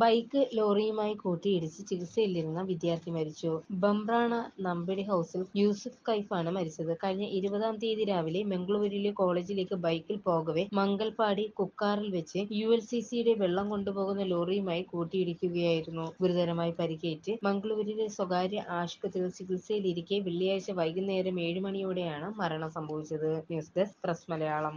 Bike ലോറിയുമായി കൂട്ടിയിടിച്ച് ചികിത്സയിലിരുന്ന വിദ്യാർത്ഥി മരിച്ചു. ബംബ്രാണ നമ്പിടി ഹൗസിൽ യൂസുഫ് കൈഫാണ് മരിച്ചത്. കഴിഞ്ഞ ഇരുപതാം തീയതി രാവിലെ മംഗളൂരുവിലെ കോളേജിലേക്ക് ബൈക്കിൽ പോകവെ മംഗൽപാടി കുക്കാറിൽ വെച്ച് യു എൽ സി സിയുടെ വെള്ളം കൊണ്ടുപോകുന്ന ലോറിയുമായി കൂട്ടിയിടിക്കുകയായിരുന്നു. ഗുരുതരമായി പരിക്കേറ്റ് മംഗളൂരുവിലെ സ്വകാര്യ ആശുപത്രിയിൽ ചികിത്സയിലിരിക്കെ വെള്ളിയാഴ്ച വൈകുന്നേരം ഏഴ് മണിയോടെയാണ് മരണം സംഭവിച്ചത്. News desk press Malayalam